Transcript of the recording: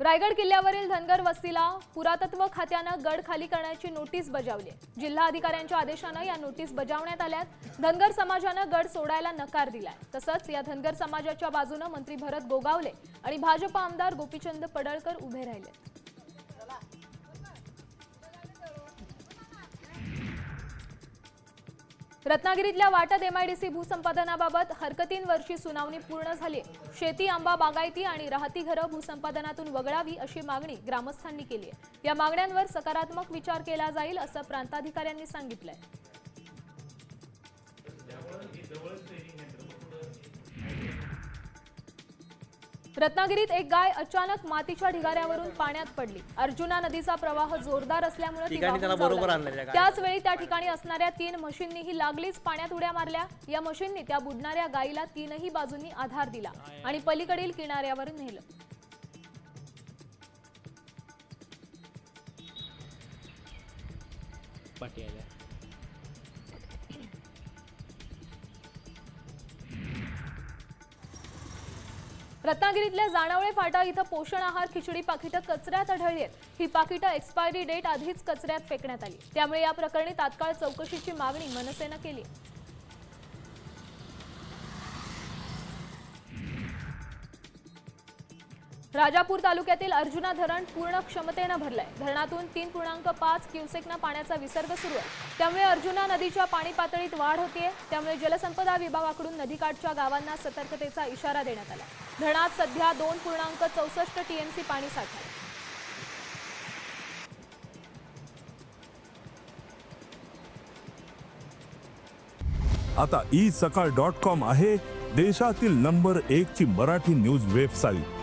रायगड किल्ल्यावरील धनगर वस्तीला पुरातत्व खात्यानं गड खाली करण्याची नोटीस बजावली जिल्हा अधिकाऱ्यांच्या आदेशानं या नोटीस बजावण्यात आल्यात. धनगर समाजानं गड सोडायला नकार दिलाय. तसंच या धनगर समाजाच्या बाजूनं मंत्री भरत गोगावले आणि भाजप आमदार गोपीचंद पडळकर उभे राहिले. रत्नागिरीतल्या वाटत एमआयडीसी भूसंपादनाबाबत हरकतींवरची सुनावणी पूर्ण झाली. शेती आंबा बागायती आणि राहती घरं भूसंपादनातून वगळावी अशी मागणी ग्रामस्थांनी केली आहे. या मागण्यांवर सकारात्मक विचार केला जाईल असं प्रांताधिकाऱ्यांनी सांगितलंय. रत्नागिरीत एक गाय अचानक मातीच्या ढिगाऱ्यावरून पाण्यात पडली अर्जुना नदीचा प्रवाह जोरदार असल्यामुळे ती ठिकाणी वाहून त्याला जाऊ बरोबर लागली. आणलं त्या गायीला. त्याच वेळी त्या ठिकाणी असणाऱ्या तीन म्हशींनीही लागलीच पाण्यात उड्या मारल्या या म्हशींनी त्या बुडणाऱ्या गायीला तीनही बाजूंनी आधार दिला आणि पलीकडील किनाऱ्यावर नेलं पाठी रत्नागिरीतल्या जाणवळे फाटा इथं पोषण आहार खिचडी पाकिटं कचऱ्यात आढळली आहेत. ही पाकिटं एक्सपायरी डेट आधीच कचऱ्यात फेकण्यात आली त्यामुळे या प्रकरणी तात्काळ चौकशीची मागणी मनसेनं केली राजापूर तालुक्यातील अर्जुना धरण पूर्ण क्षमतेनं भरलंय. धरणातून तीन पूर्णांक पाच क्युसेकनं पाण्याचा विसर्ग सुरू आहे. त्यामुळे अर्जुना नदीच्या पाणी पातळीत वाढ होतीये. त्यामुळे जलसंपदा विभागाकडून नदीकाठच्या गावांना सतर्कतेचा इशारा देण्यात आला. धरणात सध्या दोन पूर्णांक चौसष्ट टीएमसी पाणी साठलं आता ई सकाळ डॉट कॉम आहे देशातील नंबर एक ची मराठी न्यूज वेबसाईट.